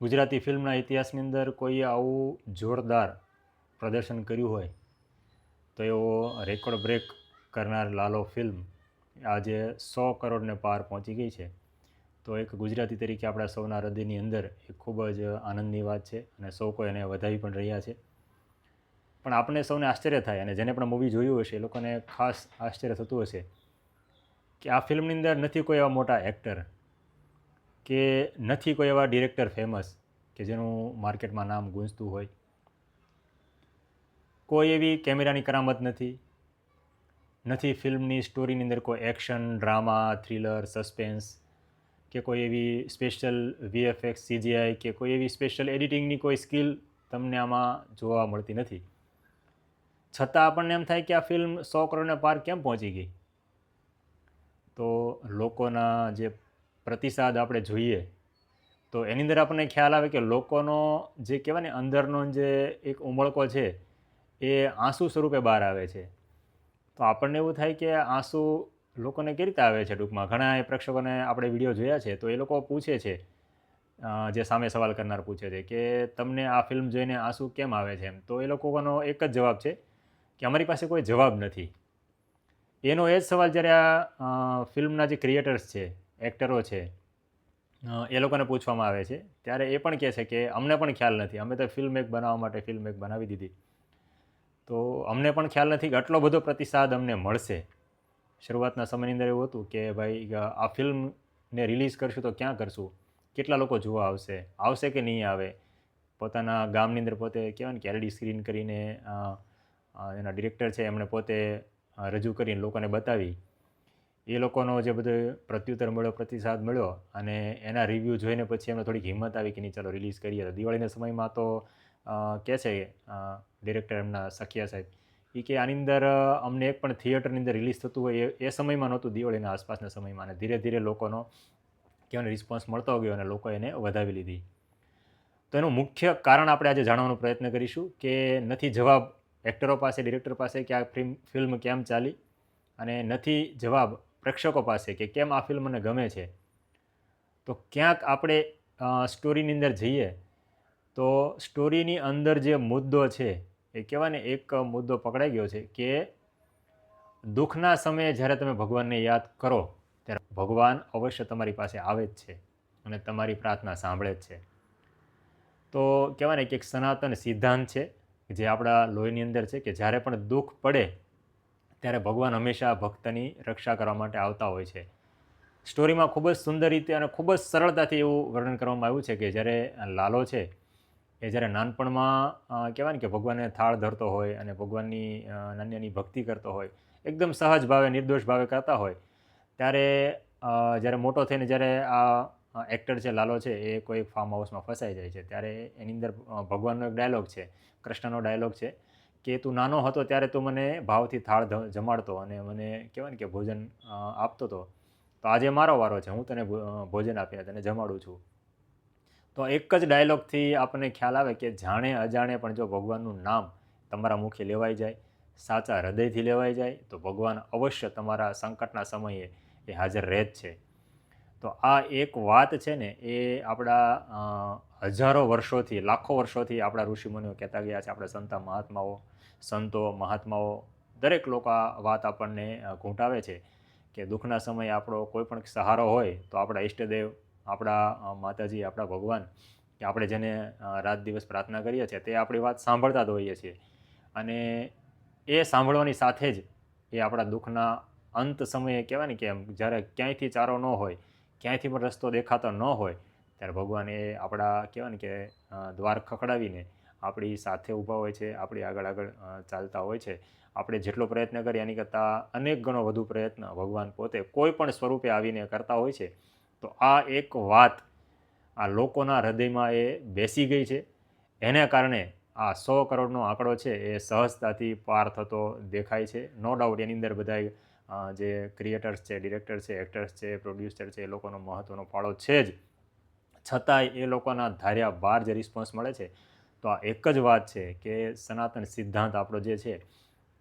ગુજરાતી ફિલ્મના ઇતિહાસની અંદર કોઈએ આવું જોરદાર પ્રદર્શન કર્યું હોય તો એવો રેકોર્ડ બ્રેક કરનાર લાલો ફિલ્મ આજે સો કરોડને પાર પહોંચી ગઈ છે. તો એક ગુજરાતી તરીકે આપણા સૌના હૃદયની અંદર એ ખૂબ જ આનંદની વાત છે અને સૌ કોઈ એને વધાવી પણ રહ્યા છે. પણ આપણે સૌને આશ્ચર્ય થાય અને જેને પણ મૂવી જોયું હશે એ લોકોને ખાસ આશ્ચર્ય થતું હશે કે આ ફિલ્મની અંદર નથી કોઈ એવા મોટા એક્ટર કે નથી કોઈ એવા ડિરેક્ટર ફેમસ કે જેનું માર્કેટમાં નામ ગુંજતું હોય. કોઈ એવી કેમેરાની કરામત નથી. નથી ફિલ્મની સ્ટોરીની અંદર કોઈ એક્શન ડ્રામા થ્રિલર સસ્પેન્સ કે કોઈ એવી સ્પેશિયલ વીએફએક્સ સીજીઆઈ કે કોઈ એવી સ્પેશિયલ એડિટિંગની કોઈ સ્કિલ તમને આમાં જોવા મળતી નથી. છતાં આપણને એમ થાય કે આ ફિલ્મ સો કરોડને પાર કેમ પહોંચી ગઈ? તો લોકોના જે પ્રતિસાદ આપણે જોઈએ, તો એની અંદર આપણને ખ્યાલ આવે કે લોકોનો જે કહેવાય ને અંદરનો જે એક ઉમળકો છે, એ આંસુ સ્વરૂપે બહાર આવે છે. તો આપણને એવું થાય કે આંસુ લોકોને કેવી રીતે આવે છે ટૂંકમાં? ઘણા એ પ્રેક્ષકોને આપણે વીડિયો જોયા છે, તો એ લોકો પૂછે છે જે સામે સવાલ કરનાર પૂછે છે કે તમને આ ફિલ્મ જોઈને આંસુ કેમ આવે છે? એમ. તો એ લોકોનો એક જ જવાબ છે કે અમારી પાસે કોઈ જવાબ નથી. એનો એ જ સવાલ જ્યારે આ ફિલ્મના જે ક્રિએટર્સ છે એક્ટરો છે એ લોકોને પૂછવામાં આવે છે. ત્યારે એ પણ કહે છે કે અમને પણ ખ્યાલ નથી. અમે તો ફિલ્મ એક બનાવવા માટે ફિલ્મ એક બનાવી દીધી. તો અમને પણ ખ્યાલ નથી કે આટલો બધો પ્રતિસાદ અમને મળશે. શરૂઆતના સમયની અંદર એવું હતું કે ભાઈ આ ફિલ્મને રિલીઝ કરશું તો ક્યાં કરશું? કેટલા લોકો જોવા આવશે? આવશે કે નહીં આવે? પોતાના ગામની અંદર પોતે કહેવાય ને કે એલડી સ્ક્રીન કરીને અ, અ, એના ડિરેક્ટર છે એમણે પોતે રજૂ કરીને લોકોને બતાવી. એ લોકોનો જે બધો પ્રત્યુત્તર મળ્યો, પ્રતિસાદ મળ્યો અને એના રિવ્યૂ જોઈને પછી એમને થોડીક હિંમત આવી કે નહીં, ચાલો રિલીઝ કરીએ. તો દિવાળીના સમયમાં તો કહે છે ડિરેક્ટર એમના સખિયા સાહેબ એ કે આની અંદર અમને એક પણ થિયેટરની અંદર રિલીઝ થતું હોય એ એ સમયમાં નહોતું દિવાળીના આસપાસના સમયમાં. અને ધીરે ધીરે લોકોનો કહેવાય રિસ્પોન્સ મળતો ગયો અને લોકો એને વધાવી લીધી. તો એનું મુખ્ય કારણ આપણે આજે જાણવાનો પ્રયત્ન કરીશું કે નથી જવાબ એક્ટરો પાસે ડિરેક્ટર પાસે કે આ ફિલ્મ ફિલ્મ કેમ ચાલી? અને નથી જવાબ પ્રેક્ષકો પાસે કે કેમ આ ફિલ્મ મને ગમે છે? તો ક્યાંક આપણે સ્ટોરીની અંદર જઈએ, તો સ્ટોરીની અંદર જે મુદ્દો છે, એ કહેવાય ને એક મુદ્દો પકડાઈ ગયો છે કે દુઃખના સમયે જ્યારે તમે ભગવાનને યાદ કરો, ત્યારે ભગવાન અવશ્ય તમારી પાસે આવે જ છે અને તમારી પ્રાર્થના સાંભળે જ છે. તો કહેવાય ને કે એક સનાતન સિદ્ધાંત છે, જે આપણા લોહીની અંદર છે કે જ્યારે પણ દુઃખ પડે ત્યારે ભગવાન હંમેશા ભક્તની રક્ષા કરવા માટે આવતા હોય છે. સ્ટોરીમાં ખૂબ જ સુંદર રીતે અને ખૂબ જ સરળતાથી એવું વર્ણન કરવામાં આવ્યું છે કે જ્યારે લાલો છે, એ જ્યારે નાનપણમાં કહેવાય ને કે ભગવાનને થાળ ધરતો હોય અને ભગવાનની નાની ભક્તિ કરતો હોય, એકદમ સહજ ભાવે, નિર્દોષ ભાવે કરતા હોય, ત્યારે જ્યારે મોટો થઈને જ્યારે આ એક્ટર છે, લાલો છે, એ કોઈ ફાર્મ હાઉસમાં ફસાઈ જાય છે, ત્યારે એની અંદર ભગવાનનો એક ડાયલોગ છે, કૃષ્ણનો ડાયલોગ છે કે તું નાનો હતો ત્યારે તું મને ભાવથી થાળ જમાડતો અને મને કહેવાય ને કે ભોજન આપતો હતો તો આજે મારો વારો છે. હું તને ભોજન આપીને તને જમાડું છું. તો એક જ ડાયલોગથી આપણને ખ્યાલ આવે કે જાણે અજાણે પણ જો ભગવાનનું નામ તમારા મુખે લેવાઈ જાય, સાચા હૃદયથી લેવાઈ જાય, તો ભગવાન અવશ્ય તમારા સંકટના સમયે એ હાજર રહે જ છે. તો આ એક વાત છે ને, એ આપણા હજારો વર્ષોથી, લાખો વર્ષોથી આપણા ઋષિમુનિઓ કહેતા ગયા છે, આપણા સંતા મહાત્માઓ. સંતો, મહાત્માઓ, દરેક લોકો આ વાત આપણને ઘૂંટાવે છે કે દુઃખના સમયે આપણો કોઈ પણ સહારો હોય તો આપણા ઈષ્ટદેવ, આપણા માતાજી, આપણા ભગવાન કે આપણે જેને રાત દિવસ પ્રાર્થના કરીએ છીએ તે આપણી વાત સાંભળતા જ હોઈએ છીએ. અને એ સાંભળવાની સાથે જ એ આપણા દુઃખના અંત સમયે કહેવાય ને કે જ્યારે ક્યાંયથી ચારો ન હોય, ક્યાંયથી પણ રસ્તો દેખાતો ન હોય, ત્યારે ભગવાન એ આપણા કહેવાય ને કે દ્વાર ખખડાવીને આપણી સાથે ઊભા હોય છે, આપણી આગળ આગળ ચાલતા હોય છે. આપણે જેટલો પ્રયત્ન કરીએ એની કરતાં અનેક ગણો વધુ પ્રયત્ન ભગવાન પોતે કોઈ પણ સ્વરૂપે આવીને કરતા હોય છે. તો આ એક વાત આ લોકોના હૃદયમાં એ બેસી ગઈ છે. એને કારણે આ સો કરોડનો આંકડો છે એ સહજતાથી પાર થતો દેખાય છે. નો ડાઉટ એની અંદર બધાય જે ક્રિએટર્સ છે, ડિરેક્ટર છે, એક્ટર્સ છે, પ્રોડ્યુસર છે, એ લોકોનો મહત્ત્વનો ફાળો છે જ. છતાંય એ લોકોના ધાર્યા બાર જે રિસ્પોન્સ મળે છે તો આ એક જ વાત છે કે સનાતન સિદ્ધાંત આપણો જે છે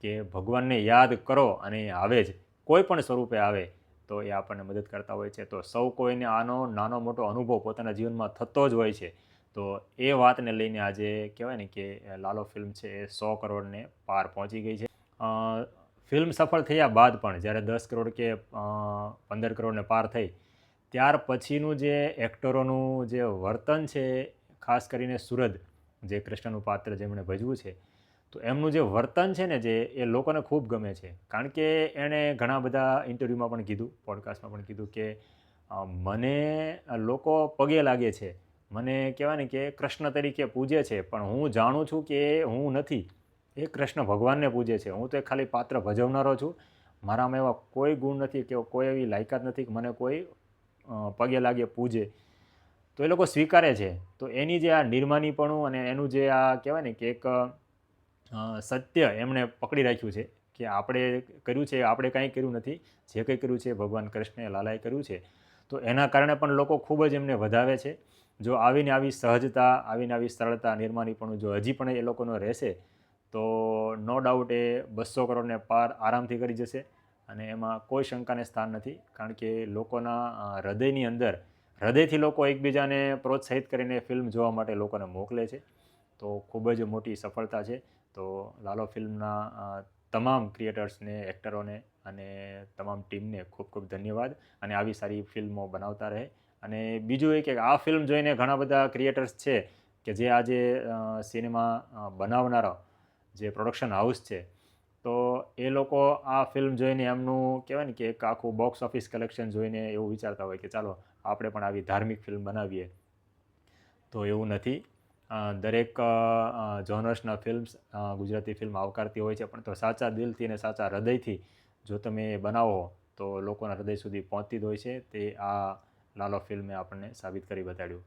કે ભગવાનને યાદ કરો અને આવે જ. કોઈ પણ સ્વરૂપે આવે તો એ આપણને મદદ કરતા હોય છે. તો સૌ કોઈને આનો નાનો મોટો અનુભવ પોતાના જીવનમાં થતો જ હોય છે. તો એ વાતને લઈને આજે કહેવાય ને કે લાલો ફિલ્મ છે એ સો કરોડને પાર પહોંચી ગઈ છે. ફિલ્મ સફળ થયા બાદ પણ જ્યારે દસ કરોડ કે પંદર કરોડને પાર થઈ, ત્યાર પછીનું જે એક્ટરોનું જે વર્તન છે, ખાસ કરીને સુરજ જે કૃષ્ણનું પાત્ર જેમણે ભજવું છે, તો એમનું જે વર્તન છે ને જે એ લોકોને ખૂબ ગમે છે. કારણ કે એણે ઘણા બધા ઇન્ટરવ્યૂમાં પણ કીધું, પોડકાસ્ટમાં પણ કીધું કે મને લોકો પગે લાગે છે. મને કહેવાય ને કે કૃષ્ણ તરીકે પૂજે છે, પણ હું જાણું છું કે હું નથી. એ કૃષ્ણ ભગવાનને પૂજે છે. હું તો ખાલી પાત્ર ભજવનારો છું. મારામાં એવા કોઈ ગુણ નથી કે કોઈ એવી લાયકાત નથી કે મને કોઈ પગે લાગે પૂજે. તો એ લોકો સ્વીકારે છે. તો એની જે આ નિર્માનીપણું અને એનું જે આ કહેવાય ને કે એક સત્ય એમણે પકડી રાખ્યું છે કે આપણે કર્યું છે, આપણે કાંઈ કર્યું નથી. જે કંઈ કર્યું છે ભગવાન કૃષ્ણે લાલાએ કર્યું છે. તો એના કારણે પણ લોકો ખૂબ જ એમને વધાવે છે. જો આવીને આવી સહજતા, આવીને આવી સરળતા નિર્માનીપણું જો હજી પણ એ લોકોનો રહેશે, તો નો ડાઉટ એ બસો કરોડને પાર આરામથી કરી જશે અને એમાં કોઈ શંકાને સ્થાન નથી. કારણ કે લોકોના હૃદયની અંદર હૃદયથી લોકો એકબીજાને પ્રોત્સાહિત કરીને ફિલ્મ જોવા માટે લોકોને મોકલે છે. તો ખૂબ જ મોટી સફળતા છે. તો લાલો ફિલ્મના તમામ ક્રિએટર્સને એક્ટરોને અને તમામ ટીમને ખૂબ ખૂબ ધન્યવાદ અને આવી સારી ફિલ્મો બનાવતા રહે. અને બીજું એ કે આ ફિલ્મ જોઈને ઘણા બધા ક્રિએટર્સ છે કે જે આજે સિનેમા બનાવનારા જે પ્રોડક્શન હાઉસ છે. તો એ લોકો આ ફિલ્મ જોઈને એમનું કહેવાય ને કે એક આખું બોક્સ ઓફિસ કલેક્શન જોઈને એવું વિચારતા હોય કે ચાલો આપણે પણ આવી ધાર્મિક ફિલ્મ બનાવીએ. તો એવું નથી. દરેક જોનર્સના ફિલ્મ્સ ગુજરાતી ફિલ્મ આવકારતી હોય છે, પણ તો સાચા દિલથી અને સાચા હૃદયથી જો તમે એ બનાવો, તો લોકોના હૃદય સુધી પહોંચતી જ હોય છે. તે આ લાલો ફિલ્મે આપણને સાબિત કરી બતાડ્યું.